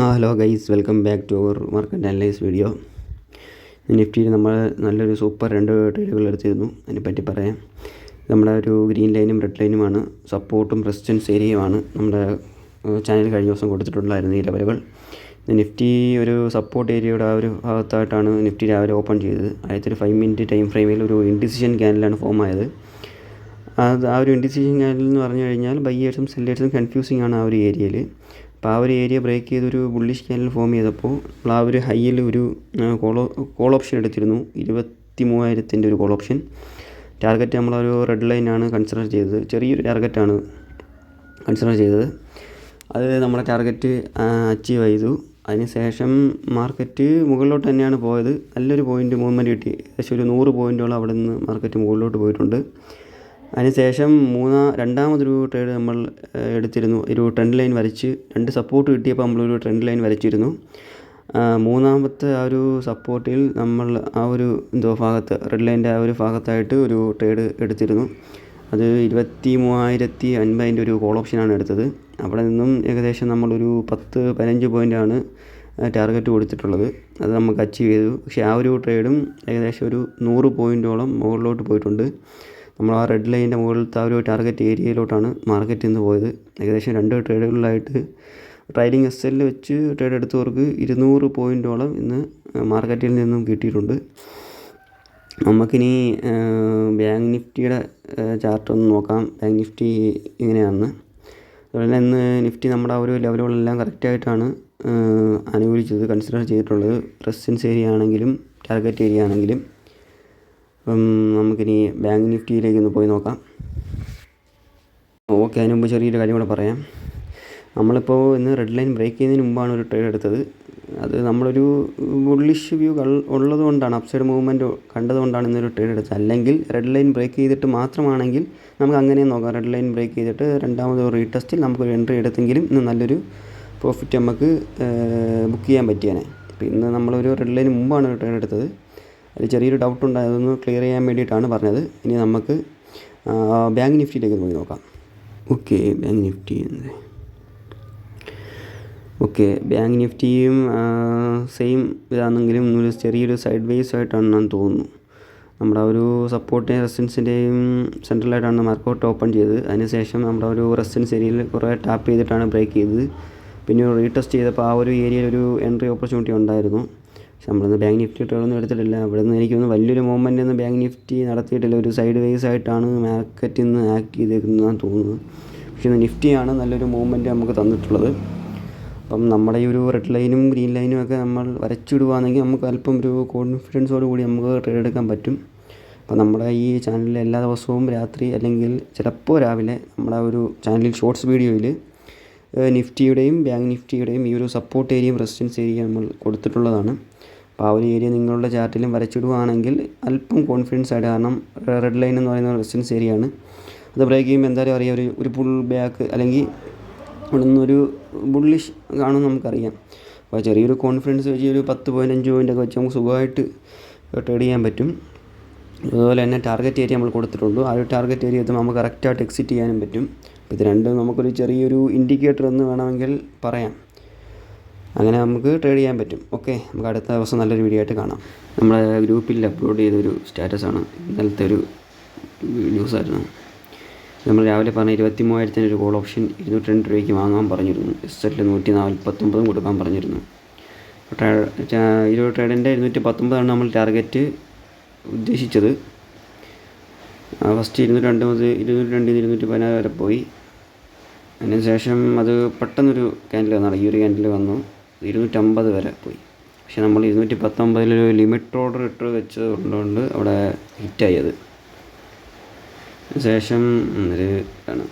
ആ hello guys welcome back to our market analyse video. നിഫ്റ്റിയിൽ നമ്മൾ നല്ലൊരു സൂപ്പർ രണ്ട് ട്രേഡുകൾ എടുത്തിരുന്നു. അതിനെപ്പറ്റി പറയാം. നമ്മുടെ ഒരു ഗ്രീൻ ലൈനും റെഡ് ലൈനുമാണ്. സപ്പോർട്ടും റെസിസ്റ്റൻസ് ഏരിയയുമാണ്. നമ്മുടെ ചാനൽ കഴിഞ്ഞ ദിവസം കൊടുത്തിട്ടുണ്ടായിരുന്നു ഈ ലെവലുകൾ. നിഫ്റ്റി ഒരു സപ്പോർട്ട് ഏരിയയുടെ ആ ഒരു ഭാഗത്തായിട്ടാണ് നിഫ്റ്റി രാവിലെ ഓപ്പൺ ചെയ്തത്. ആദ്യത്തെ ഒരു ഫൈവ് മിനിറ്റ് ടൈം ഫ്രെയിമിൽ ഒരു ഇൻഡിസിഷൻ ക്യാനലാണ് ഫോം ആയത്. അത് ആ ഒരു ഇൻഡിസിഷൻ ക്യാനൽ എന്ന് പറഞ്ഞു കഴിഞ്ഞാൽ ബൈയേഴ്സും സെല്ലേഴ്സും കൺഫ്യൂസിംഗ് ആണ് ആ ഒരു ഏരിയയിൽ. അപ്പോൾ ആ ഒരു ഏരിയ ബ്രേക്ക് ചെയ്തൊരു ബുള്ളിഷ് ക്യാനൽ ഫോം ചെയ്തപ്പോൾ നമ്മൾ ആ ഒരു ഹൈയിൽ ഒരു കോളോ കോൾ ഓപ്ഷൻ എടുത്തിരുന്നു. ഇരുപത്തി മൂവായിരത്തിന്റെ ഒരു കോൾ ഓപ്ഷൻ ടാർഗറ്റ് നമ്മളൊരു റെഡ് ലൈനാണ് കൺസിഡർ ചെയ്തത്. ചെറിയൊരു ടാർഗറ്റാണ് കൺസിഡർ ചെയ്തത്. അത് നമ്മുടെ ടാർഗറ്റ് അച്ചീവ് ചെയ്തു. അതിനുശേഷം മാർക്കറ്റ് മുകളിലോട്ട് തന്നെയാണ് പോയത്. നല്ലൊരു പോയിന്റ് മൂവ്മെന്റ് കിട്ടി. ഏകദേശം ഒരു നൂറ് പോയിന്റോളം അവിടെ നിന്ന് മാർക്കറ്റ് മുകളിലോട്ട് പോയിട്ടുണ്ട്. അതിനുശേഷം മൂന്നാ രണ്ടാമതൊരു ട്രേഡ് നമ്മൾ എടുത്തിരുന്നു. ഒരു ട്രെൻഡ് ലൈൻ വരച്ച് രണ്ട് സപ്പോർട്ട് കിട്ടിയപ്പോൾ നമ്മളൊരു ട്രെൻഡ് ലൈൻ വരച്ചിരുന്നു. മൂന്നാമത്തെ ആ ഒരു സപ്പോർട്ടിൽ നമ്മൾ ആ ഒരു എന്തോ ഭാഗത്ത് റെഡ് ലൈന്റെ ആ ഒരു ഭാഗത്തായിട്ട് ഒരു ട്രേഡ് എടുത്തിരുന്നു. അത് ഇരുപത്തി മൂവായിരത്തി അൻപതിന്റെ ഒരു കോൾ ഓപ്ഷനാണ് എടുത്തത്. അവിടെ നിന്നും ഏകദേശം നമ്മളൊരു പത്ത് പതിനഞ്ച് പോയിന്റാണ് ടാർഗറ്റ് കൊടുത്തിട്ടുള്ളത്. അത് നമുക്ക് അച്ചീവ് ചെയ്തു. പക്ഷേ ആ ഒരു ട്രേഡും ഏകദേശം ഒരു നൂറ് പോയിന്റോളം മുകളിലോട്ട് പോയിട്ടുണ്ട്. നമ്മൾ ആ റെഡ് ലൈനിന്റെ മുകളിലത്തെ ആ ഒരു ടാർഗറ്റ് ഏരിയയിലോട്ടാണ് മാർക്കറ്റ് ഇന്ന് പോയത്. ഏകദേശം രണ്ട് ട്രേഡുകളിലായിട്ട് ട്രൈഡിങ് എസ് എല്ലിൽ വെച്ച് ട്രേഡ് എടുത്തവർക്ക് ഇരുന്നൂറ് പോയിന്റോളം ഇന്ന് മാർക്കറ്റിൽ നിന്നും കിട്ടിയിട്ടുണ്ട്. നമുക്കിനി ബാങ്ക് നിഫ്റ്റിയുടെ ചാർട്ട് ഒന്ന് നോക്കാം. ബാങ്ക് നിഫ്റ്റി ഇങ്ങനെയാണ്. അതുപോലെ തന്നെ ഇന്ന് നിഫ്റ്റി നമ്മുടെ ആ ഒരു ലെവലുകളെല്ലാം കറക്റ്റായിട്ടാണ് അനുകൂലിച്ചത് കൺസിഡർ ചെയ്തിട്ടുള്ളത്. റെസിസ്റ്റൻസ് ഏരിയ ആണെങ്കിലും ടാർഗറ്റ് ഏരിയ ആണെങ്കിലും. അപ്പം നമുക്കിനി ബാങ്ക് നിഫ്റ്റിയിലേക്ക് ഒന്ന് പോയി നോക്കാം. ഓക്കെ അതിന് മുമ്പ് ചെറിയൊരു കാര്യം കൂടെ പറയാം. നമ്മളിപ്പോൾ ഇന്ന് റെഡ് ലൈൻ ബ്രേക്ക് ചെയ്യുന്നതിന് മുമ്പാണ് ഒരു ട്രേഡ് എടുത്തത്. അത് നമ്മളൊരു ബുള്ളിഷ് വ്യൂ ഉള്ളത് കൊണ്ടാണ് അപ്സൈഡ് മൂവ്മെന്റ് കണ്ടതുകൊണ്ടാണ് ഇന്നൊരു ട്രേഡ് എടുത്തത്. അല്ലെങ്കിൽ റെഡ് ലൈൻ ബ്രേക്ക് ചെയ്തിട്ട് മാത്രമാണെങ്കിൽ നമുക്ക് അങ്ങനെ നോക്കാം. റെഡ് ലൈൻ ബ്രേക്ക് ചെയ്തിട്ട് രണ്ടാമത് റീടെസ്റ്റിൽ നമുക്കൊരു എൻട്രി എടുത്തെങ്കിലും ഇന്ന് നല്ലൊരു പ്രോഫിറ്റ് നമുക്ക് ബുക്ക് ചെയ്യാൻ പറ്റിയാണ് ഇന്ന് നമ്മളൊരു റെഡ് ലൈന് മുമ്പാണ് ഒരു ട്രേഡ് എടുത്തത്. അതിൽ ചെറിയൊരു ഡൗട്ട് ഉണ്ട് അതൊന്ന് ക്ലിയർ ചെയ്യാൻ വേണ്ടിയിട്ടാണ് പറഞ്ഞത്. ഇനി നമുക്ക് ബാങ്ക് നിഫ്റ്റിയിലേക്ക് പോയി നോക്കാം. Okay bank nifty okay bank നിഫ്റ്റിയും same ഇതാണെങ്കിലും ഒരു ചെറിയൊരു സൈഡ് വേസ് ആയിട്ടാണെന്ന് തോന്നുന്നു. നമ്മുടെ ഒരു സപ്പോർട്ട് റെസിസ്റ്റൻസിന്റെയും സെൻട്രലായിട്ടാണ് മാർക്കൗട്ട് ഓപ്പൺ ചെയ്തത്. അതിനുശേഷം നമ്മുടെ ഒരു റെസിസ്റ്റൻസ് ഏരിയയിൽ കുറേ ടാപ്പ് ചെയ്തിട്ടാണ് ബ്രേക്ക് ചെയ്തത്. പിന്നെ റീടെസ്റ്റ് ചെയ്തപ്പോൾ ആ ഒരു ഏരിയയിൽ ഒരു എൻട്രി ഓപ്പർച്യൂണിറ്റി ഉണ്ടായിരുന്നു. പക്ഷെ നമ്മളിന്ന് ബാങ്ക് നിഫ്റ്റി ട്രേഡൊന്നും എടുത്തിട്ടില്ല. അവിടെ നിന്ന് എനിക്കൊന്ന് വലിയൊരു മൂവ്മെന്റ് ഒന്നും ബാങ്ക് നിഫ്റ്റി നടത്തിയിട്ടില്ല. ഒരു സൈഡ് വേസ് ആയിട്ടാണ് മാർക്കറ്റിൽ നിന്ന് ആക്ട് ചെയ്തേക്കുന്നതെന്ന് തോന്നുന്നത് പക്ഷേ ഇന്ന് നിഫ്റ്റിയാണ് നല്ലൊരു മൂവ്മെന്റ് നമുക്ക് തന്നിട്ടുള്ളത്. അപ്പം നമ്മുടെ ഈ ഒരു റെഡ് ലൈനും ഗ്രീൻ ലൈനും ഒക്കെ നമ്മൾ വരച്ചിടുകയാണെങ്കിൽ നമുക്ക് അല്പം ഒരു കോൺഫിഡൻസോട് കൂടി നമുക്ക് ട്രേഡ് എടുക്കാൻ പറ്റും. അപ്പോൾ നമ്മുടെ ഈ ചാനലിൽ എല്ലാ ദിവസവും രാത്രി അല്ലെങ്കിൽ ചിലപ്പോൾ രാവിലെ നമ്മുടെ ഒരു ചാനലിൽ ഷോർട്സ് വീഡിയോയിൽ നിഫ്റ്റിയുടെയും ബാങ്ക് നിഫ്റ്റിയുടെയും ഈ ഒരു സപ്പോർട്ട് ഏരിയയും റെസിസ്റ്റൻസ് ഏരിയ നമ്മൾ കൊടുത്തിട്ടുള്ളതാണ്. അപ്പോൾ ആ ഒരു ഏരിയ നിങ്ങളുടെ ചാർട്ടിലും വരച്ചിടുകയാണെങ്കിൽ അല്പം കോൺഫിഡൻസ് ആയിട്ട് കാരണം റെഡ് ലൈൻ എന്ന് പറയുന്ന റെസിസ്റ്റൻസ് ഏരിയ ആണ്. അത് ബ്രേക്ക് ചെയ്യുമ്പോൾ എന്തായാലും അറിയാം ഒരു ഒരു പുൾ ബാക്ക് അല്ലെങ്കിൽ ഇവിടെ നിന്നൊരു ബുള്ളിഷ് കാണും നമുക്കറിയാം. അപ്പോൾ ചെറിയൊരു കോൺഫിഡൻസ് വെച്ച് ഒരു പത്ത് പോയിന്റ് അഞ്ച് പോയിന്റ് ഒക്കെ വെച്ച് നമുക്ക് സുഖമായിട്ട് ട്രേഡ് ചെയ്യാൻ പറ്റും. അതുപോലെ തന്നെ ടാർഗറ്റ് ഏരിയ നമ്മൾ കൊടുത്തിട്ടുണ്ട് ആ ഒരു ടാർഗറ്റ് ഏരിയ എത്തുമ്പോൾ നമുക്ക് കറക്റ്റായിട്ട് എക്സിറ്റ് ചെയ്യാനും പറ്റും. അപ്പോൾ ഇത് രണ്ടും നമുക്കൊരു ചെറിയൊരു ഇൻഡിക്കേറ്റർ എന്ന് വേണമെങ്കിൽ പറയാം. അങ്ങനെ നമുക്ക് ട്രേഡ് ചെയ്യാൻ പറ്റും. ഓക്കെ നമുക്ക് അടുത്ത ദിവസം നല്ലൊരു വീഡിയോ ആയിട്ട് കാണാം. നമ്മുടെ ഗ്രൂപ്പിൽ അപ്ലോഡ് ചെയ്തൊരു സ്റ്റാറ്റസാണ് ഇന്നലത്തെ ഒരു ന്യൂസായിരുന്നു നമ്മൾ രാവിലെ പറഞ്ഞ ഇരുപത്തി മൂവായിരത്തിന്റെ ഒരു കോൾ ഓപ്ഷൻ ഇരുന്നൂറ്റി രണ്ട് രൂപയ്ക്ക് വാങ്ങാൻ പറഞ്ഞിരുന്നു. എസ് എറ്റിൽ നൂറ്റി നാൽപ്പത്തൊമ്പതും കൊടുക്കാൻ പറഞ്ഞിരുന്നു. ഇരുപത് ട്രേഡിന്റെ ഇരുന്നൂറ്റി പത്തൊമ്പതാണ് നമ്മൾ ടാർഗറ്റ് ഉദ്ദേശിച്ചത്. ഫസ്റ്റ് ഇരുന്നൂറ്റി രണ്ട് മുതൽ ഇരുന്നൂറ്റി രണ്ടിൽ നിന്ന് ഇരുന്നൂറ്റി പതിനാറ് വരെ പോയി. അതിനുശേഷം അത് പെട്ടെന്നൊരു ക്യാൻഡിൽ വന്നാണ്. ഈ ഒരു ക്യാൻഡിൽ വന്നു. ഇരുന്നൂറ്റമ്പത് വരെ പോയി. പക്ഷേ നമ്മൾ ഇരുന്നൂറ്റി പത്തൊമ്പതിലൊരു ലിമിറ്റ് ഓർഡർ ഇട്ട് വെച്ചത് കൊണ്ടുകൊണ്ട് അവിടെ ഹിറ്റായി അത്. ശേഷം ഒരു ആണ്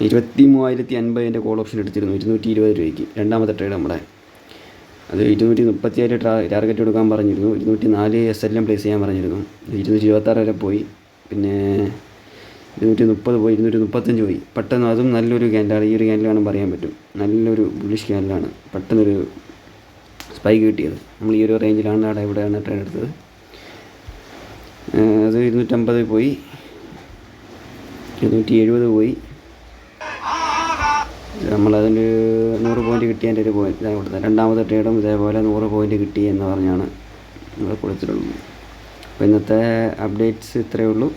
ഇരുപത്തി മൂവായിരത്തി അൻപതിന്റെ കോൾ ഓപ്ഷൻ എടുത്തിരുന്നു. ഇരുന്നൂറ്റി ഇരുപത് രൂപയ്ക്ക്. രണ്ടാമത്തെ ട്രേഡ് നമ്മുടെ. അത് ഇരുന്നൂറ്റി മുപ്പത്തിയേഴ് ടാർഗറ്റ് കൊടുക്കാൻ പറഞ്ഞിരുന്നു. ഇരുന്നൂറ്റി നാല് എസ് എല്ലാം പ്ലേസ് ചെയ്യാൻ പറഞ്ഞിരുന്നു. ഇരുന്നൂറ്റി ഇരുപത്താറ് വരെ പോയി. പിന്നെ ഇരുന്നൂറ്റി മുപ്പത് പോയി ഇരുന്നൂറ്റി മുപ്പത്തഞ്ച് പോയി. പെട്ടെന്ന് അതും നല്ലൊരു ക്യാൻഡലാണ് ഈ ഒരു ക്യാൻഡിലാണെന്ന് പറയാൻ പറ്റും. നല്ലൊരു ബുള്ളിഷ് ക്യാൻഡിലാണ് പെട്ടെന്നൊരു സ്പൈക്ക് കിട്ടിയത്. നമ്മൾ ഈ ഒരു റേഞ്ചിലാണ് അവിടെ ഇവിടെയാണ് ട്രേഡ് എടുത്തത്. അത് ഇരുന്നൂറ്റമ്പത് പോയി. ഇരുന്നൂറ്റി എഴുപത് പോയി നമ്മളതിന് നൂറ് പോയിന്റ് കിട്ടിയതിന്റെ ഒരു പോയിന്റ് ഇതാണ് കൊടുത്തത്. രണ്ടാമത്തെ ട്രേഡും ഇതേപോലെ നൂറ് പോയിന്റ് കിട്ടി എന്ന് പറഞ്ഞാണ് നമ്മൾ കൊടുത്തിട്ടുള്ളത്. അപ്പോൾ ഇന്നത്തെ അപ്ഡേറ്റ്സ് ഇത്രയേ ഉള്ളൂ.